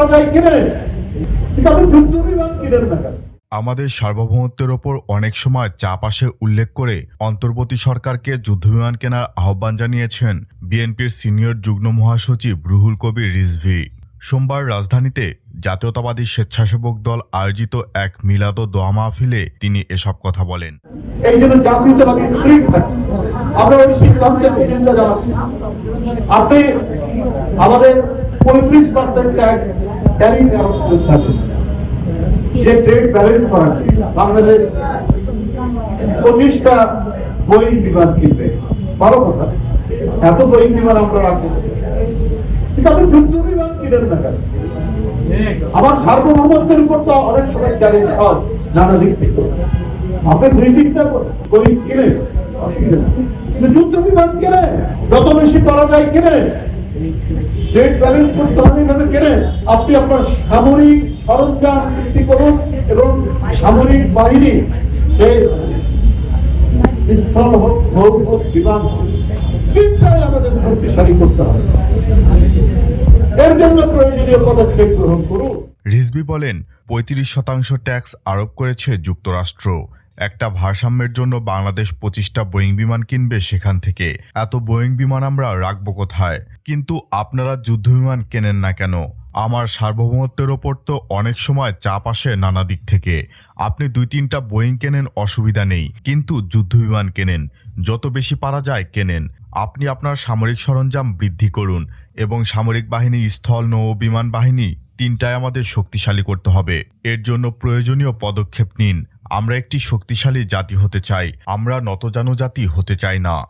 করা যায় কিনে কিন্তু আপনি যুদ্ধ বিমান কিনেন না কেন? আমাদের সার্বভৌমত্বের ওপর অনেক সময় চাপ আসে উল্লেখ করে অন্তর্বর্তী সরকারকে যুদ্ধবিমান কেনার আহ্বান জানিয়েছেন বিএনপির সিনিয়র যুগ্ম মহাসচিব রুহুল কবির রিজভি। সোমবার রাজধানীতে জাতীয়তাবাদী স্বেচ্ছাসেবক দল আয়োজিত এক মিলাদ ও দোয়া মাহফিলে তিনি এসব কথা বলেন। এই জন্য জাতীয়তাবাদী আমরা ওই সিদ্ধান্তের জানাচ্ছি। আপনি আমাদের পঁয়ত্রিশ পার্সেন্ট ট্যাক্স থাকবে যে ট্রেড ব্যালেন্স বাংলাদেশ পঁচিশটা বোয়িং বিমান কিনবে। কথা। এত বোয়িং বিমান আমরা রাখব কিন্তু আপনি যুদ্ধ বিমান কিনেন না কেন? আমার সার্বভৌমত্বের উপর তো অনেক সময় চ্যালেঞ্জ হয়, নানা দিক থেকে। আপনি দুই তিনটা বই কিনে, অসুবিধা। কিন্তু যুদ্ধ বিমান কিনে, যত বেশি করা যায় কিনে কিনে আপনি আপনার সামরিক সরঞ্জাম বৃদ্ধি করুন এবং সামরিক বাহিনী সে স্থল হোক বিমান হোক আমাদের শক্তিশালী করতে হবে রিজভি বলেন, পঁয়ত্রিশ শতাংশ ট্যাক্স আরোপ করেছে যুক্তরাষ্ট্র। একটা ভারসাম্যের জন্য বাংলাদেশ পঁচিশটা বোয়িং বিমান কিনবে সেখান থেকে। এত বোয়িং বিমান আমরা রাখব কোথায়? কিন্তু আপনারা যুদ্ধ বিমান কেনেন না কেন? আমার সার্বভৌমত্বের ওপর তো অনেক সময় চাপ আসে নানা দিক থেকে। আপনি দুই তিনটা বোয়িং কেনেন অসুবিধা নেই। কিন্তু যুদ্ধবিমান কেনেন। যত বেশি পারা যায় কেনেন। আপনি আপনার সামরিক সরঞ্জাম বৃদ্ধি করুন এবং সামরিক বাহিনী স্থল নৌ বিমান বাহিনী তিনটায় আমাদের শক্তিশালী করতে হবে। এর জন্য প্রয়োজনীয় পদক্ষেপ নিন। আমরা একটি শক্তিশালী জাতি হতে চাই। আমরা নতজানু জাতি হতে চাই না।